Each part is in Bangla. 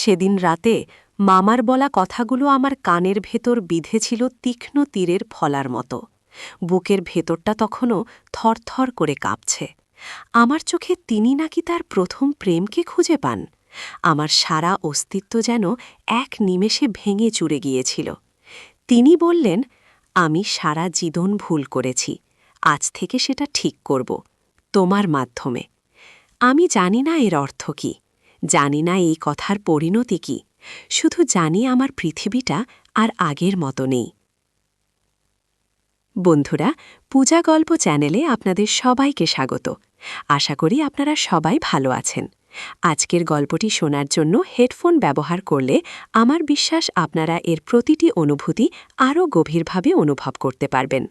সেদিন রাতে মামার বলা কথাগুলো আমার কানের ভেতর বিধেছিল তীক্ষ্ণ তীরের ফলার মতো। বুকের ভেতরটা তখনও থরথর করে কাঁপছে। আমার চোখে তিনি নাকি তার প্রথম প্রেমকে খুঁজে পান? আমার সারা অস্তিত্ব যেন এক নিমেষে ভেঙে চুরে গিয়েছিল। তিনি বললেন, আমি সারা জীবন ভুল করেছি। আজ থেকে সেটা ঠিক করব তোমার মাধ্যমে। আমি জানি না এর অর্থ কি। জানি না এই কথার পরিণতি কি, শুধু জানি আমার পৃথিবীটা আর আগের মতো নেই। বন্ধুরা, পূজা গল্প চ্যানেলে আপনাদের সবাইকে স্বাগত। আশা করি আপনারা সবাই ভালো আছেন। আজকের গল্পটি শোনার জন্য হেডফোন ব্যবহার করলে আমার বিশ্বাস আপনারা এর প্রতিটি অনুভূতি আরও গভীরভাবে অনুভব করতে পারবেন।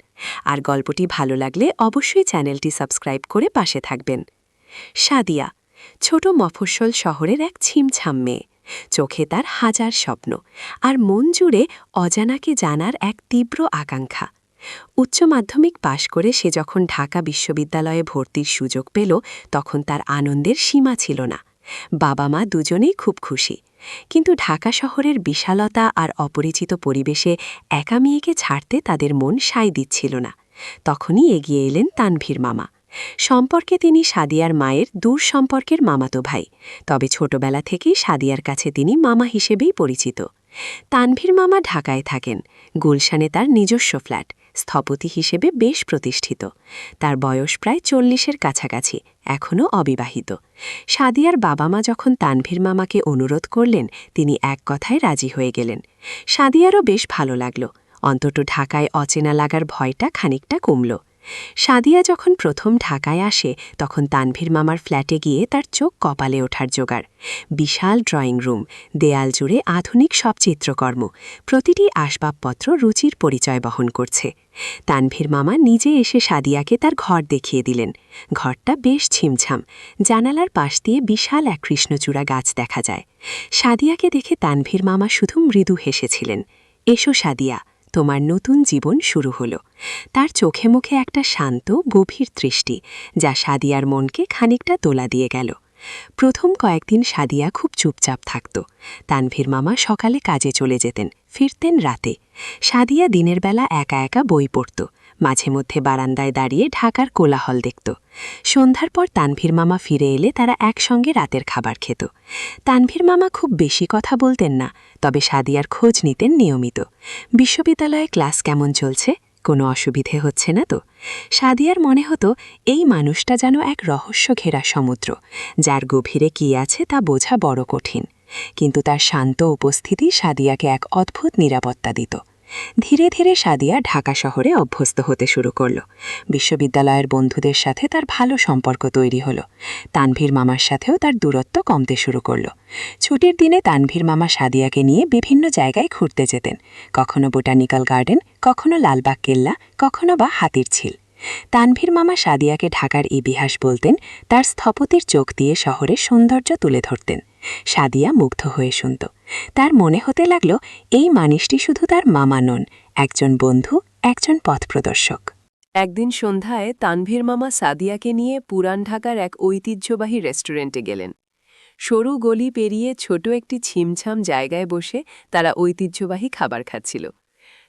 আর গল্পটি ভালো লাগলে অবশ্যই চ্যানেলটি সাবস্ক্রাইব করে পাশে থাকবেন। সাদিয়া ছোট মফস্বল শহরের এক ছিমছাম। মেয়ে চোখে তার হাজার স্বপ্ন, আর মন জুড়ে অজানাকে জানার এক তীব্র আকাঙ্ক্ষা। উচ্চ মাধ্যমিক পাশ করে সে যখন ঢাকা বিশ্ববিদ্যালয়ে ভর্তির সুযোগ পেল, তখন তার আনন্দের সীমা ছিল না। বাবা মা দুজনেই খুব খুশি। কিন্তু ঢাকা শহরের বিশালতা আর অপরিচিত পরিবেশে একা মেয়েকে ছাড়তে তাদের মন সাই দিচ্ছিল না। তখনই এগিয়ে এলেন তানভীর মামা। সম্পর্কে তিনি সাদিয়ার মায়ের দূর সম্পর্কের মামাতো ভাই, তবে ছোটবেলা থেকেই সাদিয়ার কাছে তিনি মামা হিসেবেই পরিচিত। তানভীর মামা ঢাকায় থাকেন, গুলশানে তার নিজস্ব ফ্ল্যাট, স্থপতি হিসেবে বেশ প্রতিষ্ঠিত। তার বয়স প্রায় চল্লিশের কাছাকাছি, এখনও অবিবাহিত। সাদিয়ার বাবা মা যখন তানভীর মামাকে অনুরোধ করলেন, তিনি এক কথায় রাজি হয়ে গেলেন। সাদিয়ারও বেশ ভালো লাগল, অন্তত ঢাকায় অচেনা লাগার ভয়টা খানিকটা কমল। সাদিয়া যখন প্রথম ঢাকায় আসে, তখন তানভীর মামার ফ্ল্যাটে গিয়ে তার চোখ কপালে ওঠার জোগাড়। বিশাল ড্রয়িং রুম, দেয়াল জুড়ে আধুনিক সব চিত্রকর্ম, প্রতিটি আসবাবপত্র রুচির পরিচয় বহন করছে। তানভীর মামা নিজে এসে সাদিয়াকে তার ঘর দেখিয়ে দিলেন। ঘরটা বেশ ছিমছাম জানালার পাশ দিয়ে বিশাল এক কৃষ্ণচূড়া গাছ দেখা যায়। সাদিয়াকে দেখে তানভীর মামা শুধু মৃদু হেসেছিলেন, এসো সাদিয়া। তোমার নতুন জীবন শুরু হলো। তার চোখে মুখে একটা শান্ত, গভীর দৃষ্টি যা সাদিয়ার মনকে খানিকটা তোলা দিয়ে গেল। প্রথম কয়েকদিন সাদিয়া খুব চুপচাপ থাকত। তানভীর মামা সকালে কাজে চলে যেতেন, ফিরতেন রাতে। সাদিয়া দিনের বেলা একা একা বই পড়ত। মাঝে মধ্যে বারান্দায় দাঁড়িয়ে ঢাকার কোলাহল দেখত। সন্ধ্যার পর তানভীর মামা ফিরে এলে তারা একসঙ্গে রাতের খাবার খেত। তানভীর মামা খুব বেশি কথা বলতেন না, তবে সাদিয়ার খোঁজ নিতেন নিয়মিত। বিশ্ববিদ্যালয়ে ক্লাস কেমন চলছে? কোনো অসুবিধে হচ্ছে না তো? সাদিয়ার মনে হতো, এই মানুষটা যেন এক রহস্য ঘেরা সমুদ্র, যার গভীরে কি আছে তা বোঝা বড় কঠিন। কিন্তু তার শান্ত উপস্থিতি সাদিয়াকে এক অদ্ভুত নিরাপত্তা দিত। ধীরে ধীরে সাদিয়া ঢাকা শহরে অভ্যস্ত হতে শুরু করল। বিশ্ববিদ্যালয়ের বন্ধুদের সাথে তার ভালো সম্পর্ক তৈরি হলো। তানভীর মামার সাথেও তার দূরত্ব কমতে শুরু করল। ছুটির দিনে তানভীর মামা সাদিয়াকে নিয়ে বিভিন্ন জায়গায় ঘুরতে যেতেন। কখনো বোটানিক্যাল গার্ডেন, কখনো লালবাগ কেল্লা, কখনো বা হাতির ছিল তানভীর মামা সাদিয়াকে ঢাকার ইতিহাস বলতেন, তার স্থপতির চোখ দিয়ে শহরের সৌন্দর্য তুলে ধরতেন। সাদিয়া মুগ্ধ হয়ে শুনত। তার মনে হতে লাগল, এই মানুষটি শুধু তার মামা নন, একজন বন্ধু, একজন পথপ্রদর্শক একদিন সন্ধ্যায় তানভীর মামা সাদিয়াকে নিয়ে পুরান ঢাকার এক ঐতিহ্যবাহী রেস্টুরেন্টে গেলেন। সরু গলি পেরিয়ে ছোট একটি ছিমছাম জায়গায় বসে তারা ঐতিহ্যবাহী খাবার খাচ্ছিল।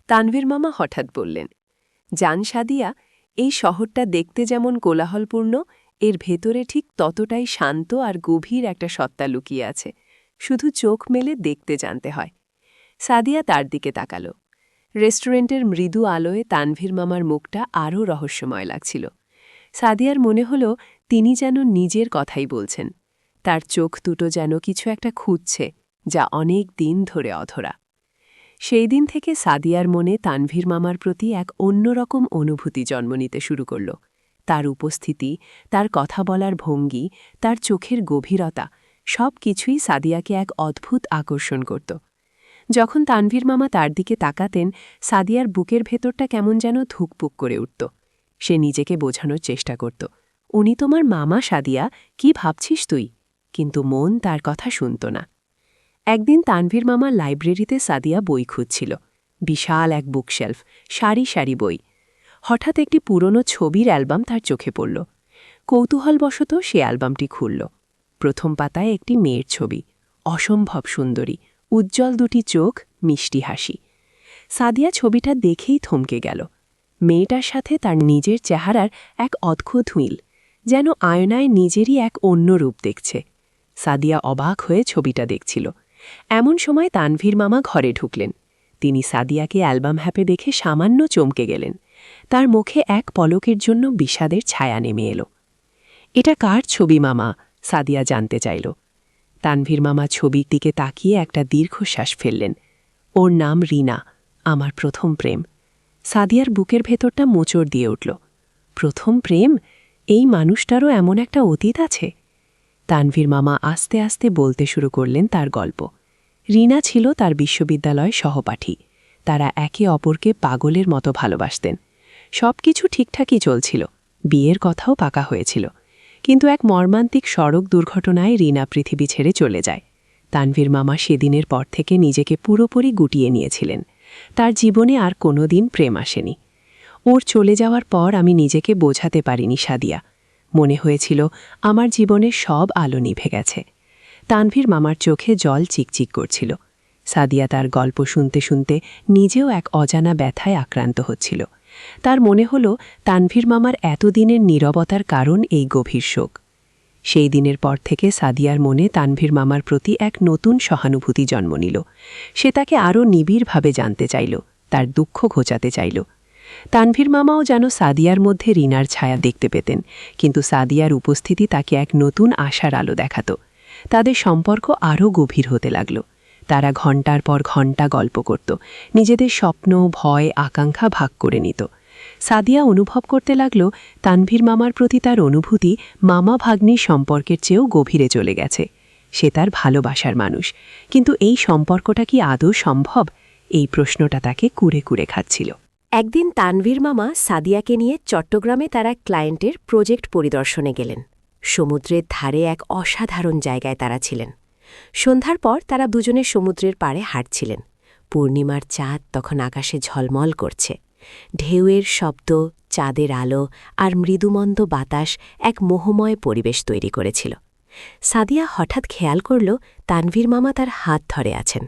তানভীর মামা হঠাৎ বললেন, জান সাদিয়া, এই শহরটা দেখতে যেমন কোলাহলপূর্ণ এর ভেতরে ঠিক ততটাই শান্ত আর গভীর একটা সত্তা লুকিয়ে আছে, শুধু চোখ মেলে দেখতে জানতে হয়। সাদিয়া তার দিকে তাকাল। রেস্টুরেন্টের মৃদু আলোয় তানভীর মামার মুখটা আরও রহস্যময় লাগছিল। সাদিয়ার মনে হল, তিনি যেন নিজের কথাই বলছেন। তার চোখ দুটো যেন কিছু একটা খুঁজছে, যা অনেক দিন ধরে অধরা। সেই দিন থেকে সাদিয়ার মনে তানভীর মামার প্রতি এক অন্যরকম অনুভূতি জন্ম নিতে শুরু করল। তার উপস্থিতি, তার কথা বলার ভঙ্গি, তার চোখের গভীরতা, সব কিছুই সাদিয়াকে এক অদ্ভুত আকর্ষণ করত। যখন তানভীর মামা তার দিকে তাকাতেন, সাদিয়ার বুকের ভেতরটা কেমন যেন ধুকপুক করে উঠত। সে নিজেকে বোঝানোর চেষ্টা করত। উনি তোমার মামা, সাদিয়া, কি ভাবছিস তুই? কিন্তু মন তার কথা শুনত না। একদিন তানভীর মামা লাইব্রেরিতে সাদিয়া বই খুঁজছিল। বিশাল এক বুকশেলফ, সারি সারি বই। হঠাৎ একটি পুরনো ছবির অ্যালবাম তার চোখে পড়ল। কৌতূহলবশত সে অ্যালবামটি খুলল। প্রথম পাতায় একটি মেয়ের ছবি, অসম্ভব সুন্দরী, উজ্জ্বল দুটি চোখ, মিষ্টি হাসি। সাদিয়া ছবিটা দেখেই থমকে গেল। মেয়েটার সাথে তার নিজের চেহারার এক অদ্ভুত হুইল যেন আয়নায় নিজেরই এক অন্য রূপ দেখছে। সাদিয়া অবাক হয়ে ছবিটা দেখছিল। এমন সময় তানভীর মামা ঘরে ঢুকলেন। তিনি সাদিয়াকে অ্যালবাম হ্যাপে দেখে সামান্য চমকে গেলেন। তার মুখে এক পলকের জন্য বিষাদের ছায়া নেমে এলো। এটা কার ছবি, মামা? সাদিয়া জানতে চাইল। তানভীর মামা ছবির দিকে তাকিয়ে একটা দীর্ঘশ্বাস ফেললেন। ওর নাম রিনা, আমার প্রথম প্রেম। সাদিয়ার বুকের ভেতরটা মোচড় দিয়ে উঠল। প্রথম প্রেম? এই মানুষটারও এমন একটা অতীত আছে? তানভীর মামা আস্তে আস্তে বলতে শুরু করলেন তার গল্প। রিনা ছিল তার বিশ্ববিদ্যালয় সহপাঠী। তারা একে অপরকে পাগলের মতো ভালোবাসতেন। সব কিছু ঠিকঠাকই চলছিল। বিয়ের কথাও পাকা হয়েছিল। কিন্তু এক মর্মান্তিক সড়ক দুর্ঘটনায় রিনা পৃথিবী ছেড়ে চলে যায়। তানভীর মামা সেদিনের পর থেকে নিজেকে পুরোপুরি গুটিয়ে নিয়েছিলেন। তার জীবনে আর কোনো দিন প্রেম আসেনি। ওর চলে যাওয়ার পর আমি নিজেকে বোঝাতে পারিনি সাদিয়া। মনে হয়েছিল আমার জীবনে সব আলো নিভে গেছে। তানভীর মামার চোখে জল চিকচিক করছিল। সাদিয়া তার গল্প শুনতে শুনতে নিজেও এক অজানা ব্যথায় আক্রান্ত হচ্ছিল। তার মনে হল তানভীর মামার এতদিনের নীরবতার কারণ এই গভীর শোক। সেই দিনের পর থেকে সাদিয়ার মনে তানভীর মামার প্রতি এক নতুন সহানুভূতি জন্ম নিল। সে তাকে আরও নিবিড়ভাবে জানতে চাইল, তার দুঃখ ঘোচাতে চাইল। তানভীর মামাও যেন সাদিয়ার মধ্যে রিনার ছায়া দেখতে পেতেন, কিন্তু সাদিয়ার উপস্থিতি তাকে এক নতুন আশার আলো দেখাত। তাদের সম্পর্ক আরও গভীর হতে লাগল। তারা ঘণ্টার পর ঘণ্টা গল্প করত। নিজেদের স্বপ্ন, ভয়, আকাঙ্ক্ষা ভাগ করে নিত। সাদিয়া অনুভব করতে লাগল, তানভীর মামার প্রতি তার অনুভূতি মামা ভাগ্নির সম্পর্কের চেয়েও গভীরে চলে গেছে। সে তার ভালোবাসার মানুষ। কিন্তু এই সম্পর্কটা কি আদৌ সম্ভব? এই প্রশ্নটা তাকে কুরে কুরে খাচ্ছিল। একদিন তানভীর মামা সাদিয়াকে নিয়ে চট্টগ্রামে তারা ক্লায়েন্টের প্রজেক্ট পরিদর্শনে গেলেন। সমুদ্রের ধারে এক অসাধারণ জায়গায় তারা ছিলেন। সন্ধ্যার পর তারা দুজনে সমুদ্রের পাড়ে হাঁটছিলেন। পূর্ণিমার চাঁদ তখন আকাশে ঝলমল করছে। ঢেউয়ের শব্দ, চাঁদের আলো আর মৃদুমন্দ বাতাস এক মোহময় পরিবেশ তৈরি করেছিল। সাদিয়া হঠাৎ খেয়াল করল, তানভীর মামা তার হাত ধরে আছেন।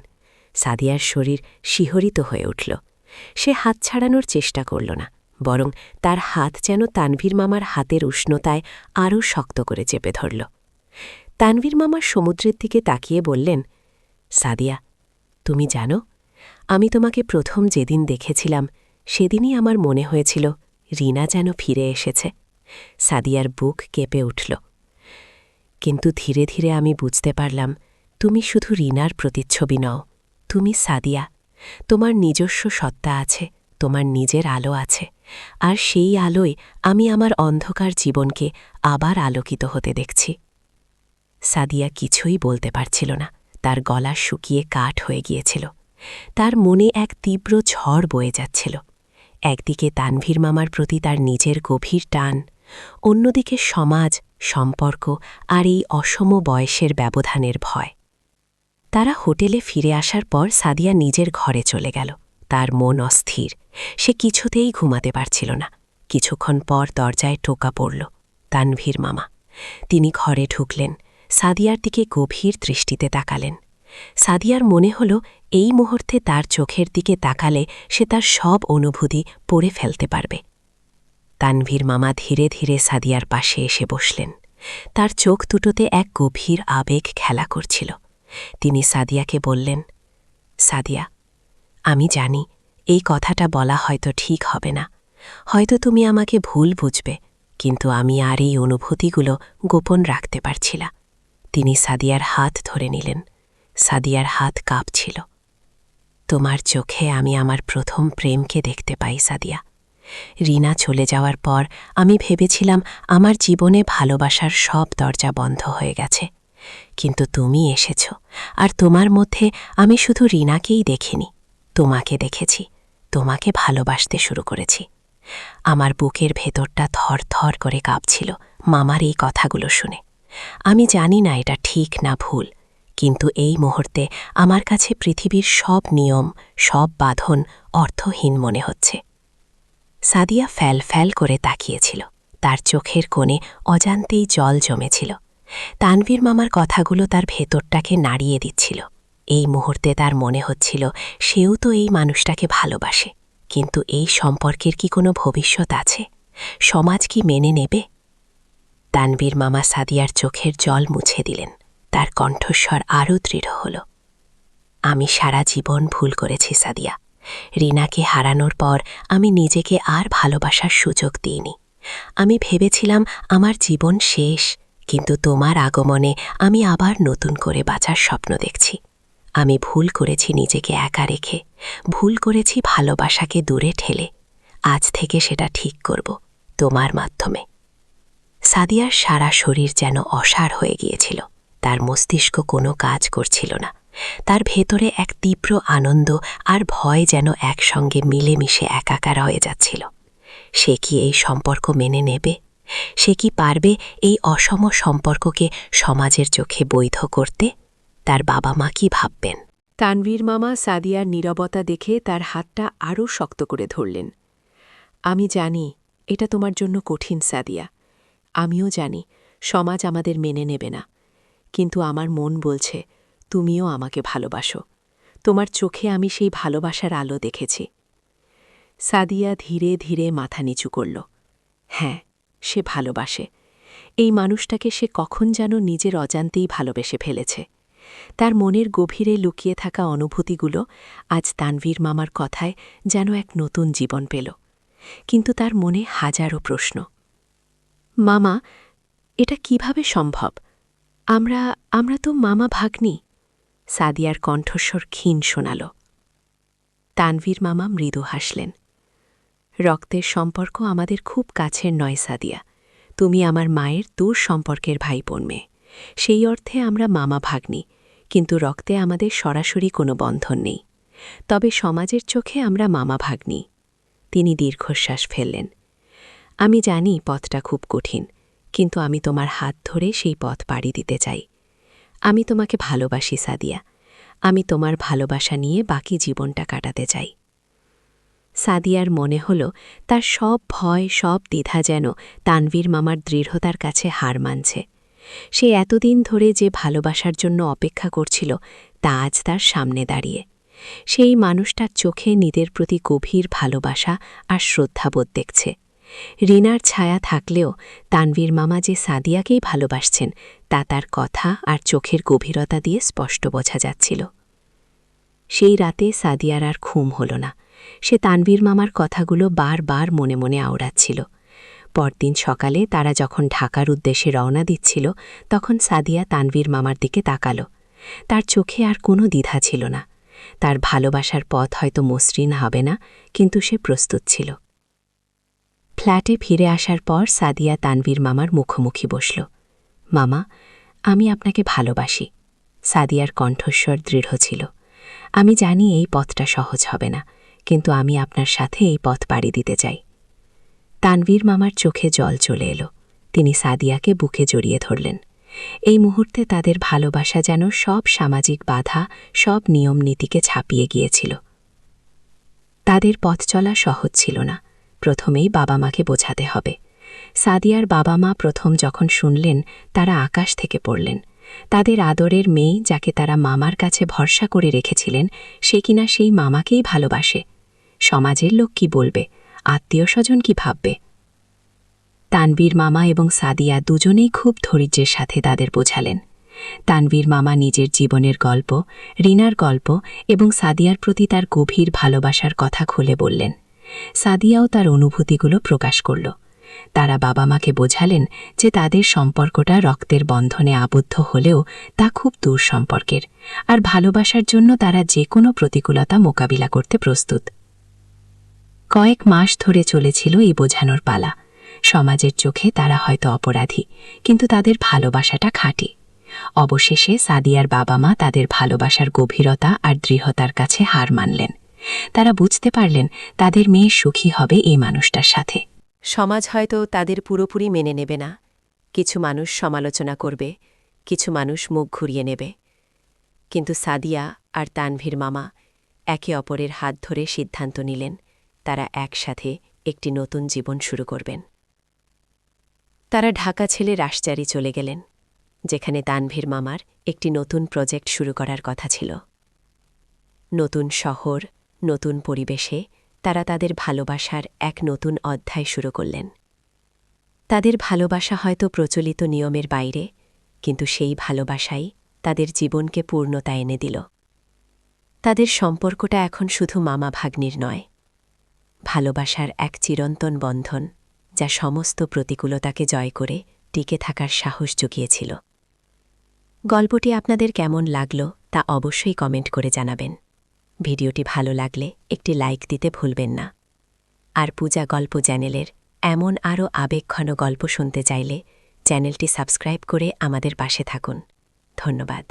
সাদিয়ার শরীর শিহরিত হয়ে উঠল। সে হাত ছাড়ানোর চেষ্টা করল না, বরং তার হাত যেন তানভীর মামার হাতের উষ্ণতায় আরও শক্ত করে চেপে ধরল। তানভীর মামা সমুদ্রের দিকে তাকিয়ে বললেন, সাদিয়া, তুমি জানো, আমি তোমাকে প্রথম যেদিন দেখেছিলাম, সেদিনই আমার মনে হয়েছিল রিনা যেন ফিরে এসেছে। সাদিয়ার বুক কেঁপে উঠল। কিন্তু ধীরে ধীরে আমি বুঝতে পারলাম, তুমি শুধু রিনার প্রতিচ্ছবি নও, তুমি সাদিয়া, তোমার নিজস্ব সত্তা আছে, তোমার নিজের আলো আছে, আর সেই আলোয় আমি আমার অন্ধকার জীবনকে আবার আলোকিত হতে দেখছি। সাদিয়া কিছুই বলতে পারছিল না। তার গলা শুকিয়ে কাঠ হয়ে গিয়েছিল। তার মনে এক তীব্র ঝড় বয়ে যাচ্ছিল। একদিকে তানভীর মামার প্রতি তার নিজের গভীর টান, অন্যদিকে সমাজ, সম্পর্ক আর এই অসম বয়সের ব্যবধানের ভয়। তারা হোটেলে ফিরে আসার পর সাদিয়া নিজের ঘরে চলে গেল। তার মন অস্থির। সে কিছুতেই ঘুমাতে পারছিল না। কিছুক্ষণ পর দরজায় টোকা পড়ল তানভীর মামা। তিনি ঘরে ঢুকলেন। সাদিয়ার দিকে গভীর দৃষ্টিতে তাকালেন। সাদিয়ার মনে হল, এই মুহূর্তে তার চোখের দিকে তাকালে সে তার সব অনুভূতি পড়ে ফেলতে পারবে। তানভীর মামা ধীরে ধীরে সাদিয়ার পাশে এসে বসলেন। তার চোখ দুটোতে এক গভীর আবেগ খেলা করছিল। তিনি সাদিয়াকে বললেন, সাদিয়া, আমি জানি, এই কথাটা বলা হয়তো ঠিক হবে না। হয়তো তুমি আমাকে ভুল বুঝবে, কিন্তু আমি আর এই অনুভূতিগুলো গোপন রাখতে পারছিলা তিনি সাদিয়ার হাত ধরে নিলেন। সাদিয়ার হাত কাঁপছিল। তোমার চোখে আমি আমার প্রথম প্রেমকে দেখতে পাই, সাদিয়া। রিনা চলে যাওয়ার পর আমি ভেবেছিলাম আমার জীবনে ভালোবাসার সব দরজা বন্ধ হয়ে গেছে। কিন্তু তুমি এসেছ, আর তোমার মধ্যে আমি শুধু রিনাকেই দেখিনি। তোমাকে দেখেছি, তোমাকে ভালোবাসতে শুরু করেছি। আমার বুকের ভেতরটা থর থর করে কাঁপছিল। মামার এই কথাগুলো শুনে। আমি জানি না এটা ঠিক না ভুল, কিন্তু এই মুহূর্তে আমার কাছে পৃথিবীর সব নিয়ম, সব বাঁধন অর্থহীন মনে হচ্ছে। সাদিয়া ফ্যাল ফ্যাল করে তাকিয়েছিল। তার চোখের কোণে অজান্তেই জল জমেছিল। তানভীর মামার কথাগুলো তার ভেতরটাকে নাড়িয়ে দিচ্ছিল। এই মুহূর্তে তার মনে হচ্ছিল, সেও তো এই মানুষটাকে ভালোবাসে। কিন্তু এই সম্পর্কের কি কোনো ভবিষ্যৎ আছে? সমাজ কি মেনে নেবে? তানবীর মামা সাদিয়ার চোখের জল মুছে দিলেন। তার কণ্ঠস্বর আরও দৃঢ় হল। আমি সারা জীবন ভুল করেছি, সাদিয়া। রিনাকে হারানোর পর আমি নিজেকে আর ভালোবাসার সুযোগ দিইনি। আমি ভেবেছিলাম আমার জীবন শেষ, কিন্তু তোমার আগমনে আমি আবার নতুন করে বাঁচার স্বপ্ন দেখছি। আমি ভুল করেছি নিজেকে একা রেখে, ভুল করেছি ভালোবাসাকে দূরে ঠেলে। আজ থেকে সেটা ঠিক করব তোমার মাধ্যমে। সাদিয়ার সারা শরীর যেন অসার হয়ে গিয়েছিল। তার মস্তিষ্ক কোনো কাজ করছিল না। তার ভেতরে এক তীব্র আনন্দ আর ভয় যেন একসঙ্গে মিলেমিশে একাকার হয়ে যাচ্ছিল। সে কি এই সম্পর্ক মেনে নেবে? সে কি পারবে এই অসম সম্পর্ককে সমাজের চোখে বৈধ করতে? তার বাবা মা কি ভাববেন? তানভীর মামা সাদিয়ার নীরবতা দেখে তার হাতটা আরও শক্ত করে ধরলেন। আমি জানি, এটা তোমার জন্য কঠিন, সাদিয়া। আমিও জানি, সমাজ আমাদের মেনে নেবে না। কিন্তু আমার মন বলছে, তুমিও আমাকে ভালোবাসো। তোমার চোখে আমি সেই ভালোবাসার আলো দেখেছি। সাদিয়া ধীরে ধীরে মাথা নিচু করল। হ্যাঁ সে ভালোবাসে। এই মানুষটাকে সে কখন যেন নিজের অজান্তেই ভালোবেসে ফেলেছে। তার মনের গভীরে লুকিয়ে থাকা অনুভূতিগুলো আজ তানভীর মামার কথায় যেন এক নতুন জীবন পেল। কিন্তু তার মনে হাজারো প্রশ্ন। মামা, এটা কীভাবে সম্ভব? আমরা আমরা তো মামা ভাগ্নি। সাদিয়ার কণ্ঠস্বর ক্ষীণ শোনাল। তানভীর মামা মৃদু হাসলেন। রক্তের সম্পর্ক আমাদের খুব কাছের নয়, সাদিয়া। তুমি আমার মায়ের দূর সম্পর্কের ভাই বোন সেই অর্থে আমরা মামা ভাগ্নি, কিন্তু রক্তে আমাদের সরাসরি কোনো বন্ধন নেই। তবে সমাজের চোখে আমরা মামা ভাগ্নি। তিনি দীর্ঘশ্বাস ফেললেন। আমি জানি পথটা খুব কঠিন, কিন্তু আমি তোমার হাত ধরে সেই পথ পাড়ি দিতে চাই। আমি তোমাকে ভালোবাসি, সাদিয়া। আমি তোমার ভালোবাসা নিয়ে বাকি জীবনটা কাটাতে চাই। সাদিয়ার মনে হল তার সব ভয়, সব দ্বিধা যেন তানভীর মামার দৃঢ়তার কাছে হার মানছে। সে এতদিন ধরে যে ভালোবাসার জন্য অপেক্ষা করছিল, তা আজ তার সামনে দাঁড়িয়ে। সেই মানুষটার চোখে নিদের প্রতি গভীর ভালোবাসা আর শ্রদ্ধাবোধ দেখছে। রিনার ছায়া থাকলেও তানভীর মামা যে সাদিয়াকেই ভালোবাসছেন, তা তার কথা আর চোখের গভীরতা দিয়ে স্পষ্ট বোঝা যাচ্ছিল। সেই রাতে সাদিয়ার আর ঘুম হল না। সে তানভীর মামার কথাগুলো বারবার মনে মনে আওড়াচ্ছিল। পরদিন সকালে তারা যখন ঢাকার উদ্দেশ্যে রওনা দিচ্ছিল, তখন সাদিয়া তানভীর মামার দিকে তাকাল। তার চোখে আর কোনো দ্বিধা ছিল না। তার ভালোবাসার পথ হয়তো মসৃণ হবে না, কিন্তু সে প্রস্তুত ছিল। ফ্ল্যাটে ফিরে আসার পর সাদিয়া তানভীর মামার মুখোমুখি বসল। মামা, আমি আপনাকে ভালোবাসি। সাদিয়ার কণ্ঠস্বর দৃঢ় ছিল। আমি জানি এই পথটা সহজ হবে না, কিন্তু আমি আপনার সাথে এই পথ পাড়ি দিতে চাই। তানভীর মামার চোখে জল চলে এলো। তিনি সাদিয়াকে বুকে জড়িয়ে ধরলেন। এই মুহূর্তে তাদের ভালোবাসা যেন সব সামাজিক বাধা, সব নিয়ম নীতিকে ছাপিয়ে গিয়েছিল। তাদের পথ চলা সহজ ছিল না। প্রথমেই বাবা মাকে বোঝাতে হবে। সাদিয়ার বাবা মা প্রথম যখন শুনলেন, তারা আকাশ থেকে পড়লেন। তাদের আদরের মেয়ে, যাকে তারা মামার কাছে ভরসা করে রেখেছিলেন, সে কিনা সেই মামাকেই ভালোবাসে। সমাজের লোক কি বলবে? আত্মীয় স্বজন কি ভাববে? তানবীর মামা এবং সাদিয়া দুজনেই খুব ধৈর্যের সাথে তাদের বোঝালেন। তানবীর মামা নিজের জীবনের গল্প, রিনার গল্প এবং সাদিয়ার প্রতি তার গভীর ভালোবাসার কথা খুলে বললেন। সাদিয়াও তার অনুভূতিগুলো প্রকাশ করল। তারা বাবা মাকে বোঝালেন যে তাদের সম্পর্কটা রক্তের বন্ধনে আবদ্ধ হলেও তা খুব দূর সম্পর্কের, আর ভালোবাসার জন্য তারা যে কোনো প্রতিকূলতা মোকাবিলা করতে প্রস্তুত। কয়েক মাস ধরে চলেছিল এই বোঝানোর পালা। সমাজের চোখে তারা হয়তো অপরাধী, কিন্তু তাদের ভালোবাসাটা খাঁটি। অবশেষে সাদিয়ার বাবা মা তাদের ভালোবাসার গভীরতা আর দৃঢ়তার কাছে হার মানলেন। তারা বুঝতে পারলেন তাদের মেয়ে সুখী হবে এই মানুষটার সাথে। সমাজ হয়তো তাদের পুরোপুরি মেনে নেবে না। কিছু মানুষ সমালোচনা করবে, কিছু মানুষ মুখ ঘুরিয়ে নেবে। কিন্তু সাদিয়া আর তানভীর মামা একে অপরের হাত ধরে সিদ্ধান্ত নিলেন, তারা একসাথে একটি নতুন জীবন শুরু করবেন। তারা ঢাকা ছেলে রাশচারি চলে গেলেন, যেখানে তানভীর মামার একটি নতুন প্রজেক্ট শুরু করার কথা ছিল। নতুন শহর নতুন পরিবেশে তারা তাদের ভালোবাসার এক নতুন অধ্যায় শুরু করলেন। তাদের ভালোবাসা হয়তো প্রচলিত নিয়মের বাইরে, কিন্তু সেই ভালোবাসাই তাদের জীবনকে পূর্ণতা এনে দিল। তাদের সম্পর্কটা এখন শুধু মামা ভাগ্নির নয়। ভালোবাসার এক চিরন্তন বন্ধন, যা সমস্ত প্রতিকূলতাকে জয় করে টিকে থাকার সাহস জুগিয়েছিল। গল্পটি আপনাদের কেমন লাগল তা অবশ্যই কমেন্ট করে জানাবেন। ভিডিওটি ভালো লাগলে একটি লাইক দিতে ভুলবেন না। আর পূজা গল্প চ্যানেলের এমন আরও আবেগঘন গল্প শুনতে চাইলে চ্যানেলটি সাবস্ক্রাইব করে আমাদের পাশে থাকুন। ধন্যবাদ।